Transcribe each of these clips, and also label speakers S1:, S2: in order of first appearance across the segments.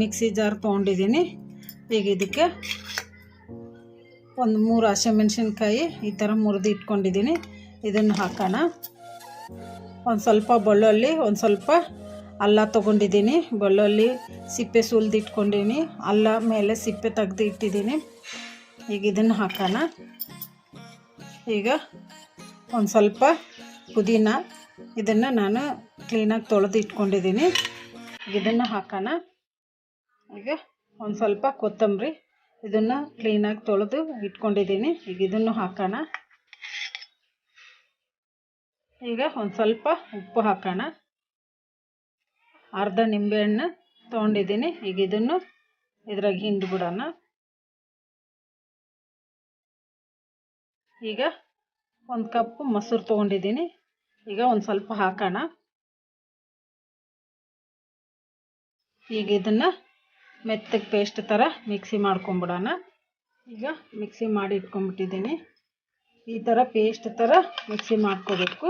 S1: Mixie jar ತೊಗೊಂಡಿದ್ದೀನಿ. ಈಗ ಇದಕ್ಕೆ ಒಂದು ಮೂರು ಹಸಿಮೆಣ್ಸಿನ್ಕಾಯಿ ಈ ಥರ ಮುರಿದು ಇಟ್ಕೊಂಡಿದ್ದೀನಿ. ಇದನ್ನು ಹಾಕೋಣ. ಒಂದು ಸ್ವಲ್ಪ ಬೆಳ್ಳುಳ್ಳಿ, ಒಂದು ಸ್ವಲ್ಪ ಅಲ್ಲ ತೊಗೊಂಡಿದ್ದೀನಿ. ಬೆಳ್ಳುಳ್ಳಿ ಸಿಪ್ಪೆ ಸುಲ್ದು ಇಟ್ಕೊಂಡಿದ್ದೀನಿ ಅಲ್ಲ ಮೇಲೆ ಸಿಪ್ಪೆ ತೆಗ್ದು ಇಟ್ಟಿದ್ದೀನಿ. ಈಗ ಇದನ್ನು ಹಾಕೋಣ. ಈಗ ಒಂದು ಸ್ವಲ್ಪ ಪುದೀನ ಇದನ್ನು ನಾನು ಕ್ಲೀನಾಗಿ ತೊಳೆದು ಇಟ್ಕೊಂಡಿದ್ದೀನಿ. ಇದನ್ನು ಹಾಕೋಣ. ಈಗ ಒಂದು ಸ್ವಲ್ಪ ಕೊತ್ತಂಬರಿ ಇದನ್ನು ಕ್ಲೀನಾಗಿ ತೊಳೆದು ಇಟ್ಕೊಂಡಿದ್ದೀನಿ ಈಗ ಇದನ್ನು ಹಾಕೋಣ. ಈಗ ಒಂದು ಸ್ವಲ್ಪ ಉಪ್ಪು ಹಾಕೋಣ. ಅರ್ಧ ನಿಂಬೆಹಣ್ಣು ತೊಗೊಂಡಿದ್ದೀನಿ ಈಗ ಇದನ್ನು ಇದ್ರಾಗ ಹಿಂಡಿ ಬಿಡೋಣ ಈಗ ಒಂದು ಕಪ್ ಮೊಸರು ತೊಗೊಂಡಿದ್ದೀನಿ ಈಗ ಒಂದು ಸ್ವಲ್ಪ ಹಾಕೋಣ. ಈಗ ಇದನ್ನು ಮೆತ್ತಗೆ ಪೇಸ್ಟ್ ಥರ ಮಿಕ್ಸಿ ಮಾಡ್ಕೊಂಬಿಡೋಣ. ಈಗ ಮಿಕ್ಸಿ ಮಾಡಿ ಇಟ್ಕೊಂಬಿಟ್ಟಿದ್ದೀನಿ. ಈ ಥರ ಪೇಸ್ಟ್ ಥರ ಮಿಕ್ಸಿ ಮಾಡ್ಕೋಬೇಕು.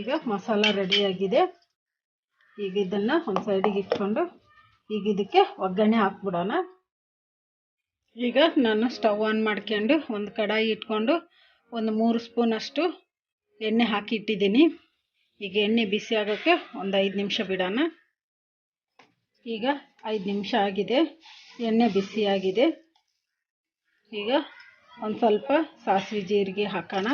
S1: ಈಗ ಮಸಾಲ ರೆಡಿಯಾಗಿದೆ ಈಗ ಇದನ್ನು ಒಂದು ಸೈಡಿಗೆ ಇಟ್ಕೊಂಡು ಈಗ ಇದಕ್ಕೆ ಒಗ್ಗರಣೆ ಹಾಕ್ಬಿಡೋಣ. ಈಗ ನಾನು ಸ್ಟವ್ ಆನ್ ಮಾಡ್ಕೊಂಡು ಒಂದು ಕಡಾಯಿ ಇಟ್ಕೊಂಡು ಒಂದು ಮೂರು ಸ್ಪೂನಷ್ಟು ಎಣ್ಣೆ ಹಾಕಿ ಇಟ್ಟಿದ್ದೀನಿ. ಈಗ ಎಣ್ಣೆ ಬಿಸಿ ಆಗೋಕ್ಕೆ ಒಂದು ಐದು ನಿಮಿಷ ಬಿಡೋಣ. ಈಗ ಐದು ನಿಮಿಷ ಆಗಿದೆ. ಎಣ್ಣೆ ಬಿಸಿಯಾಗಿದೆ ಈಗ ಒಂದು ಸ್ವಲ್ಪ ಸಾಸಿವೆ ಜೀರಿಗೆ ಹಾಕೋಣ.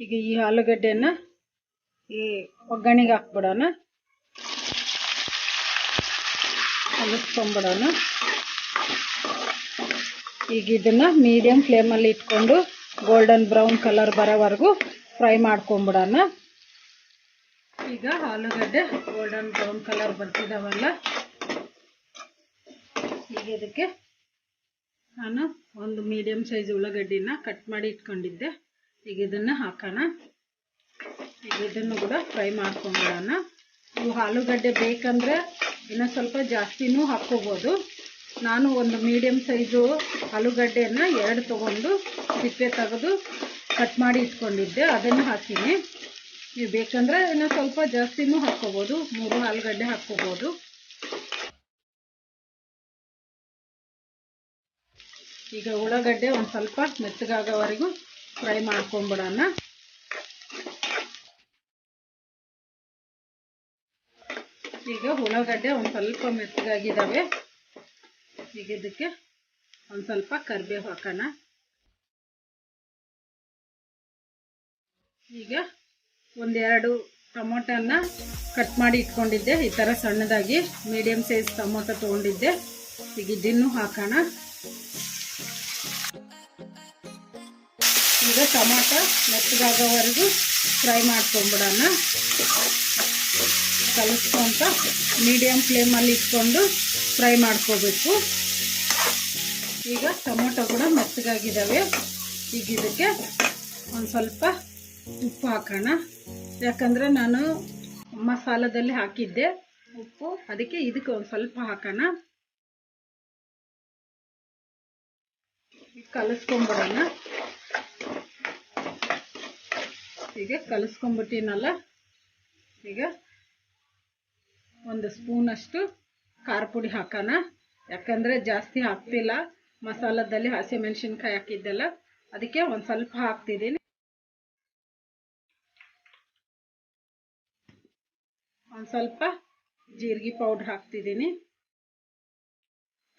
S1: ಈಗ ಈ ಆಲೂಗಡ್ಡೆಯನ್ನು ಈ ಒಗ್ಗರಣೆಗೆ ಹಾಕ್ಬಿಡೋಣ. ಕಲಿಸ್ಕೊಂಬಿಡೋಣ ಈಗ ಇದನ್ನು ಮೀಡಿಯಮ್ ಫ್ಲೇಮಲ್ಲಿ ಇಟ್ಕೊಂಡು ಗೋಲ್ಡನ್ ಬ್ರೌನ್ ಕಲರ್ ಬರೋವರೆಗೂ ಫ್ರೈ ಮಾಡ್ಕೊಂಬಿಡೋಣ. ಈಗ ಆಲೂಗಡ್ಡೆ ಗೋಲ್ಡನ್ ಬ್ರೌನ್ ಕಲರ್ ಬರ್ತಿದ್ದಾವಲ್ಲ ಈಗ ಇದಕ್ಕೆ ನಾನು ಒಂದು ಮೀಡಿಯಮ್ ಸೈಜ್ ಉಳ್ಳಾಗಡ್ಡಿನ ಕಟ್ ಮಾಡಿ ಇಟ್ಕೊಂಡಿದ್ದೆ. ಈಗ ಇದನ್ನು ಹಾಕೋಣ. ಈಗ ಇದನ್ನು ಕೂಡ ಫ್ರೈ ಮಾಡ್ಕೊಂಬಿಡೋಣ. ಇವು ಆಲೂಗಡ್ಡೆ ಬೇಕಂದರೆ ಇನ್ನೂ ಸ್ವಲ್ಪ ಜಾಸ್ತಿನೂ ಹಾಕ್ಕೋಬೋದು. ನಾನು ಒಂದು ಮೀಡಿಯಮ್ ಸೈಜು ಆಲೂಗಡ್ಡೆಯನ್ನು ಎರಡು ತೊಗೊಂಡು ಸಿಪ್ಪೆ ತೆಗೆದು ಕಟ್ ಮಾಡಿ ಇಟ್ಕೊಂಡಿದ್ದೆ. ಅದನ್ನು ಹಾಕೀನಿ. ನೀವು ಬೇಕಂದ್ರೆ ಇನ್ನೂ ಸ್ವಲ್ಪ ಜಾಸ್ತಿನೂ ಹಾಕ್ಕೋಬೋದು. ಮೂರು ಆಲೂಗಡ್ಡೆ ಹಾಕ್ಕೋಬೋದು. ಈಗ ಉಳ್ಳಾಗಡ್ಡೆ ಒಂದು ಸ್ವಲ್ಪ ಮೆತ್ತಗಾಗೋವರೆಗೂ ಫ್ರೈ ಮಾಡ್ಕೊಂಬಿಡೋಣ. ಈಗ ಉಳ್ಳಾಗಡ್ಡೆ ಒಂದು ಸ್ವಲ್ಪ ಮೆತ್ತಗಾಗಿದ್ದಾವೆ ಈಗ ಇದಕ್ಕೆ ಒಂದು ಸ್ವಲ್ಪ ಕರಿಬೇವು ಹಾಕೋಣ. ಈಗ ಒಂದೆರಡು ಟೊಮೊಟೋನ ಕಟ್ ಮಾಡಿ ಇಟ್ಕೊಂಡಿದ್ದೆ. ಈ ಥರ ಸಣ್ಣದಾಗಿ ಮೀಡಿಯಮ್ ಸೈಜ್ ಟೊಮೊಟೊ ತೊಗೊಂಡಿದ್ದೆ. ಈಗ ಇದನ್ನು ಹಾಕೋಣ. ಈಗ ಟೊಮೊಟೊ ಮೆತ್ತಗಾಗೋವರೆಗೂ ಫ್ರೈ ಮಾಡ್ಕೊಂಬಿಡೋಣ. ಕಲಿಸ್ಕೊಂತ ಮೀಡಿಯಮ್ ಫ್ಲೇಮಲ್ಲಿ ಇಟ್ಕೊಂಡು ಫ್ರೈ ಮಾಡ್ಕೋಬೇಕು. ಈಗ ಟೊಮೊಟೊ ಕೂಡ ಮೆತ್ತಗಾಗಿದ್ದಾವೆ. ಈಗ ಇದಕ್ಕೆ ಒಂದು ಸ್ವಲ್ಪ ಉಪ್ಪು ಹಾಕೋಣ. ಯಾಕಂದರೆ ನಾನು ಮಸಾಲದಲ್ಲಿ ಹಾಕಿದ್ದೆ. ಉಪ್ಪು, ಅದಕ್ಕೆ ಇದಕ್ಕೆ ಒಂದು ಸ್ವಲ್ಪ ಹಾಕೋಣ. ಕಲಿಸ್ಕೊಂಬಿಡೋಣ. ಈಗ ಕಲಿಸ್ಕೊಂಬಿಟ್ಟಿನಲ್ಲ. ಈಗ ಒಂದು ಸ್ಪೂನಷ್ಟು ಖಾರ ಪುಡಿ ಹಾಕೋಣ. ಯಾಕಂದರೆ ಜಾಸ್ತಿ ಹಾಕ್ತಿಲ್ಲ. ಮಸಾಲದಲ್ಲಿ ಹಸಿಮೆಣಸಿನ್ಕಾಯಿ ಹಾಕಿದ್ದೆಲ್ಲ. ಅದಕ್ಕೆ ಒಂದು ಸ್ವಲ್ಪ ಹಾಕ್ತಿದ್ದೀನಿ. ಒಂದು ಸ್ವಲ್ಪ ಜೀರಿಗೆ ಪೌಡ್ರ್ ಹಾಕ್ತಿದ್ದೀನಿ.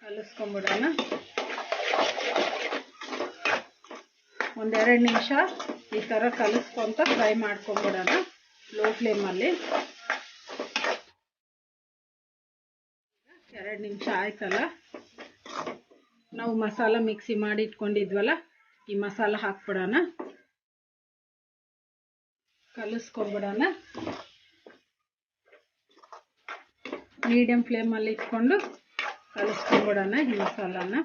S1: ಕಲಿಸ್ಕೊಂಬಿಡೋಣ. ಒಂದೆರಡು ನಿಮಿಷ ಈ ಥರ ಕಲಿಸ್ಕೊಂತ ಫ್ರೈ ಮಾಡ್ಕೊಂಬಿಡೋಣ. ಲೋ ಫ್ಲೇಮಲ್ಲಿ. ಎರಡು ನಿಮಿಷ ಆಯ್ತಲ್ಲ? ನಾವು ಮಸಾಲ ಮಿಕ್ಸಿ ಮಾಡಿ ಇಟ್ಕೊಂಡಿದ್ವಲ್ಲ, ಈ ಮಸಾಲ ಹಾಕ್ಬಿಡೋಣ. ಕಲಿಸ್ಕೊಂಬಿಡೋಣ ಮೀಡಿಯಂ ಫ್ಲೇಮಲ್ಲಿ ಇಟ್ಕೊಂಡು ಕಲಿಸ್ಕೊಂಬಿಡೋಣ ಈ ಮಸಾಲಾನ.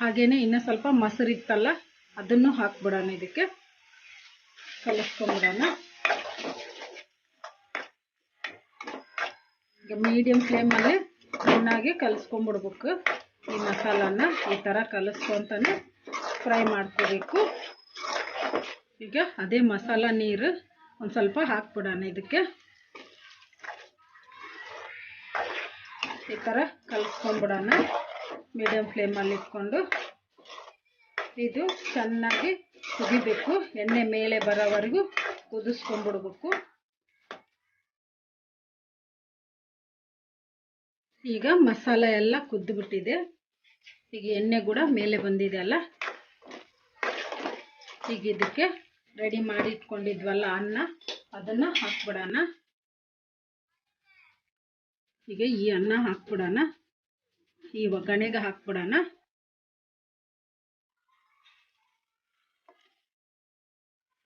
S1: ಹಾಗೇನೆ ಇನ್ನೂ ಸ್ವಲ್ಪ ಮೊಸರಿತ್ತಲ್ಲ, ಅದನ್ನು ಹಾಕ್ಬಿಡೋಣ ಇದಕ್ಕೆ. ಕಲಿಸ್ಕೊಂಬಿಡೋಣ ಈಗ ಮೀಡಿಯಮ್ ಫ್ಲೇಮಲ್ಲಿ ಚೆನ್ನಾಗಿ ಕಲಿಸ್ಕೊಂಬಿಡ್ಬೇಕು. ಈ ಮಸಾಲಾನ ಈ ಥರ ಕಲಿಸ್ಕೊತಾನೆ ಫ್ರೈ ಮಾಡ್ಕೋಬೇಕು. ಈಗ ಅದೇ ಮಸಾಲ ನೀರು ಒಂದು ಸ್ವಲ್ಪ ಹಾಕ್ಬಿಡೋಣ ಇದಕ್ಕೆ. ಈ ಥರ ಕಲಿಸ್ಕೊಂಬಿಡೋಣ. ಮೀಡಿಯಮ್ ಫ್ಲೇಮಲ್ಲಿ ಇಟ್ಕೊಂಡು ಇದು ಚೆನ್ನಾಗಿ ಕುದಿಬೇಕು. ಎಣ್ಣೆ ಮೇಲೆ ಬರೋವರೆಗೂ ಕುದಿಸ್ಕೊಂಡ್ಬಿಡ್ಬೇಕು ಈಗ ಮಸಾಲ ಎಲ್ಲ ಕುದ್ದುಬಿಟ್ಟಿದೆ. ಈಗ ಎಣ್ಣೆ ಕೂಡ ಮೇಲೆ ಬಂದಿದೆ ಅಲ್ಲ? ಈಗ ಇದಕ್ಕೆ ರೆಡಿ ಮಾಡಿ ಇಟ್ಕೊಂಡಿದ್ವಲ್ಲ ಅನ್ನ, ಅದನ್ನು ಹಾಕ್ಬಿಡೋಣ. ಈಗ ಈ ಅನ್ನ ಹಾಕ್ಬಿಡೋಣ. ಈ ಒಗ್ಗರಣೆಗೆ ಹಾಕ್ಬಿಡೋಣ.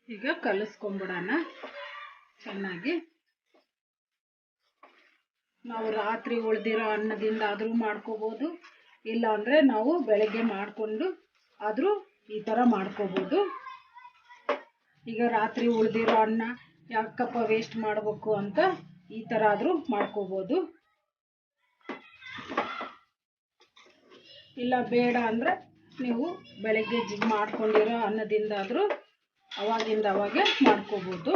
S1: ಈಗ ಕಲಿಸ್ಕೊಂಬಿಡೋಣ ಚೆನ್ನಾಗಿ. ನಾವು ರಾತ್ರಿ ಉಳಿದಿರೋ ಅನ್ನದಿಂದ ಆದರೂ ಮಾಡ್ಕೋಬೋದು. ಇಲ್ಲ ಅಂದರೆ ನಾವು ಬೆಳಗ್ಗೆ ಮಾಡಿಕೊಂಡು ಆದರೂ ಈ ಥರ ಮಾಡ್ಕೋಬೋದು. ಈಗ ರಾತ್ರಿ ಉಳಿದಿರೋ ಅನ್ನ ಯಾಕಪ್ಪ ವೇಸ್ಟ್ ಮಾಡಬೇಕು ಅಂತ ಈ ಥರ ಆದರೂ ಮಾಡ್ಕೋಬೋದು. ಇಲ್ಲ ಬೇಡ ಅಂದರೆ ನೀವು ಬೆಳಗ್ಗೆ ಜಿ ಮಾಡ್ಕೊಂಡಿರೋ ಅನ್ನದಿಂದಾದರೂ ಅವಾಗಿಂದ ಅವಾಗೆ ಮಾಡ್ಕೋಬೋದು.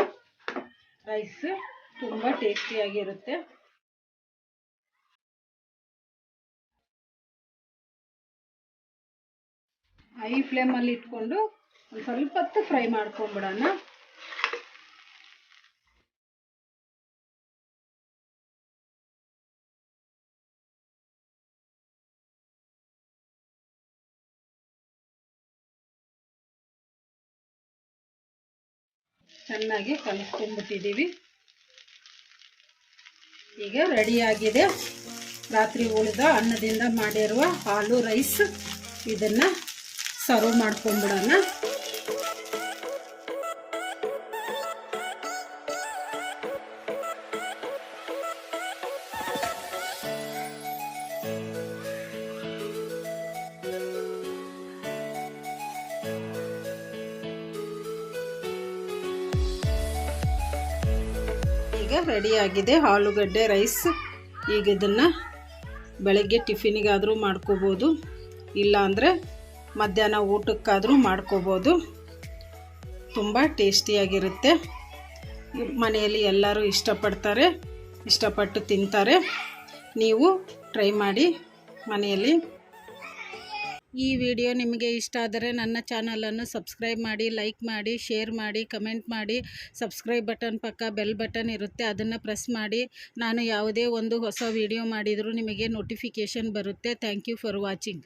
S1: ರೈಸ್ ತುಂಬ ಟೇಸ್ಟಿಯಾಗಿರುತ್ತೆ ಹೈ ಫ್ಲೇಮಲ್ಲಿ ಇಟ್ಕೊಂಡು ಒಂದು ಸ್ವಲ್ಪ ಹೊತ್ತು ಫ್ರೈ ಮಾಡ್ಕೊಂಬಿಡೋಣ ಚೆನ್ನಾಗಿ ಕಲಿಸ್ಕೊಂಡ್ಬಿಟ್ಟಿದ್ದೀವಿ. ಈಗ ರೆಡಿಯಾಗಿದೆ ರಾತ್ರಿ ಉಳಿದ ಅನ್ನದಿಂದ ಮಾಡಿರುವ ಹಾಲು ರೈಸ್ ಇದನ್ನು ಸರ್ವ್ ಮಾಡ್ಕೊಂಡ್ಬಿಡೋಣ. ಈಗ ರೆಡಿಯಾಗಿದೆ ಆಲೂಗಡ್ಡೆ ರೈಸ್ ಈಗ ಇದನ್ನು ಬೆಳಗ್ಗೆ ಟಿಫಿನಿಗಾದರೂ ಮಾಡ್ಕೋಬೋದು. ಇಲ್ಲ ಅಂದರೆ ಮಧ್ಯಾಹ್ನ ಊಟಕ್ಕಾದರೂ ಮಾಡ್ಕೋಬೋದು. ತುಂಬ ಟೇಸ್ಟಿಯಾಗಿರುತ್ತೆ. ಮನೆಯಲ್ಲಿ ಎಲ್ಲರೂ ಇಷ್ಟಪಡ್ತಾರೆ, ಇಷ್ಟಪಟ್ಟು ತಿಂತಾರೆ. ನೀವು ಟ್ರೈ ಮಾಡಿ ಮನೆಯಲ್ಲಿ. ಈ ವಿಡಿಯೋ ನಿಮಗೆ ಇಷ್ಟ ಆದರೆ ನನ್ನ ಚಾನಲನ್ನು ಸಬ್ಸ್ಕ್ರೈಬ್ ಮಾಡಿ, ಲೈಕ್ ಮಾಡಿ, ಶೇರ್ ಮಾಡಿ, ಕಮೆಂಟ್ ಮಾಡಿ. ಸಬ್ಸ್ಕ್ರೈಬ್ ಬಟನ್ ಪಕ್ಕ ಬೆಲ್ ಬಟನ್ ಇರುತ್ತೆ, ಅದನ್ನು ಪ್ರೆಸ್ ಮಾಡಿ. ನಾನು ಯಾವುದೇ ಒಂದು ಹೊಸ ವಿಡಿಯೋ ಮಾಡಿದರೂ ನಿಮಗೆ ನೋಟಿಫಿಕೇಷನ್ ಬರುತ್ತೆ. Thank you for watching.